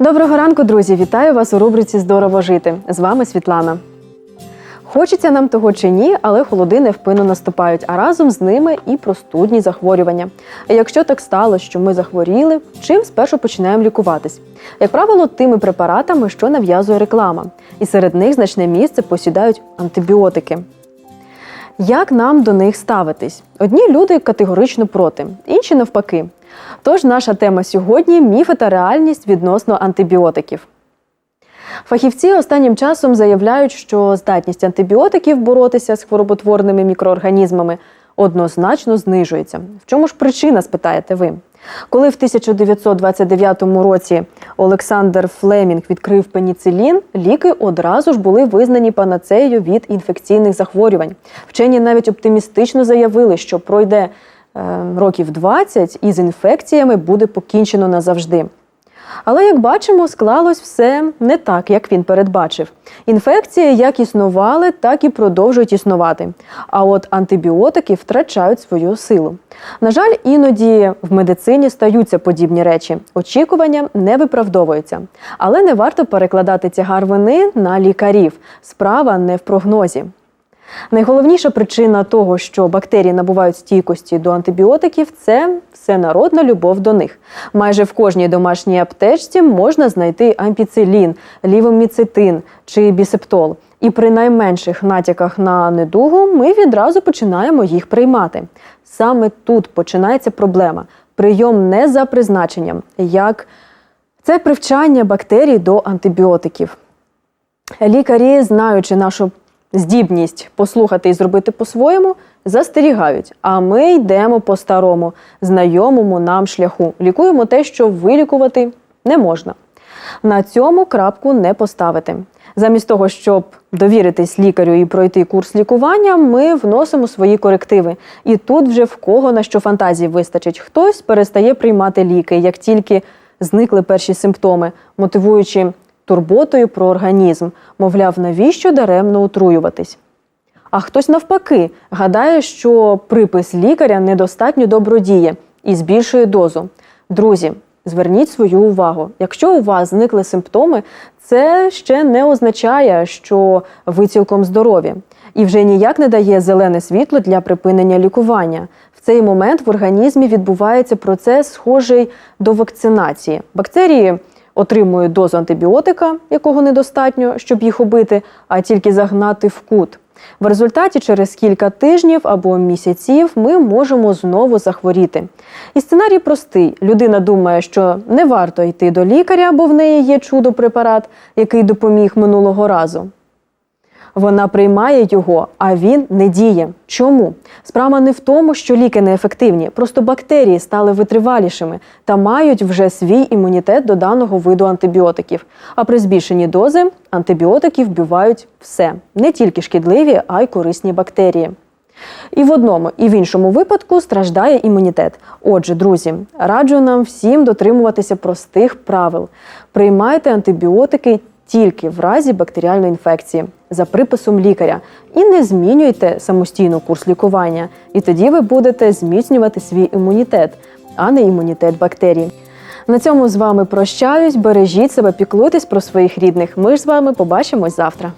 Доброго ранку, друзі! Вітаю вас у рубриці Здорово жити. З вами Світлана. Хочеться нам того чи ні, але холоди невпинно наступають, а разом з ними і простудні захворювання. А якщо так сталося, що ми захворіли, чим спершу починаємо лікуватись? Як правило, тими препаратами, що нав'язує реклама, і серед них значне місце посідають антибіотики. Як нам до них ставитись? Одні люди категорично проти, інші навпаки. Тож наша тема сьогодні міфи та реальність відносно антибіотиків. Фахівці останнім часом заявляють, що здатність антибіотиків боротися з хвороботворними мікроорганізмами однозначно знижується. В чому ж причина, спитаєте ви? Коли в 1929 році Олександр Флемінг відкрив пеніцилін, ліки одразу ж були визнані панацеєю від інфекційних захворювань. Вчені навіть оптимістично заявили, що пройде років 20 і з інфекціями буде покінчено назавжди. Але як бачимо, склалось все не так, як він передбачив. Інфекції як існували, так і продовжують існувати. А от антибіотики втрачають свою силу. На жаль, іноді в медицині стаються подібні речі. Очікування не виправдовуються. Але не варто перекладати тягар вини на лікарів. Справа не в прогнозі. Найголовніша причина того, що бактерії набувають стійкості до антибіотиків, це всенародна любов до них. Майже в кожній домашній аптечці можна знайти ампіцилін, лівоміцетин чи бісептол. І при найменших натяках на недугу ми відразу починаємо їх приймати. Саме тут починається проблема. Прийом не за призначенням, як це привчання бактерій до антибіотиків. Лікарі, знаючи нашу здібність послухати і зробити по-своєму, застерігають. А ми йдемо по старому, знайомому нам шляху. Лікуємо те, що вилікувати не можна. На цьому крапку не поставити. Замість того, щоб довіритись лікарю і пройти курс лікування, ми вносимо свої корективи. І тут вже в кого на що фантазії вистачить. Хтось перестає приймати ліки, як тільки зникли перші симптоми, мотивуючи турботою про організм, мовляв, навіщо даремно отруюватись. А хтось навпаки гадає, що припис лікаря недостатньо добро діє і збільшує дозу. Друзі, зверніть свою увагу. Якщо у вас зникли симптоми, це ще не означає, що ви цілком здорові, і вже ніяк не дає зелене світло для припинення лікування. В цей момент в організмі відбувається процес, схожий до вакцинації. Бактерії отримують дозу антибіотика, якого недостатньо, щоб їх убити, а тільки загнати в кут. В результаті через кілька тижнів або місяців ми можемо знову захворіти. І сценарій простий: людина думає, що не варто йти до лікаря, бо в неї є чудо-препарат, який допоміг минулого разу. Вона приймає його, а він не діє. Чому? Справа не в тому, що ліки неефективні, просто бактерії стали витривалішими та мають вже свій імунітет до даного виду антибіотиків. А при збільшенні дози антибіотики вбивають все не тільки шкідливі, а й корисні бактерії. І в одному, і в іншому випадку страждає імунітет. Отже, друзі, раджу нам всім дотримуватися простих правил. Приймайте антибіотики тільки в разі бактеріальної інфекції за приписом лікаря і не змінюйте самостійно курс лікування. І тоді ви будете зміцнювати свій імунітет, а не імунітет бактерій. На цьому з вами прощаюсь. Бережіть себе, піклуйтесь про своїх рідних. Ми ж з вами побачимось завтра.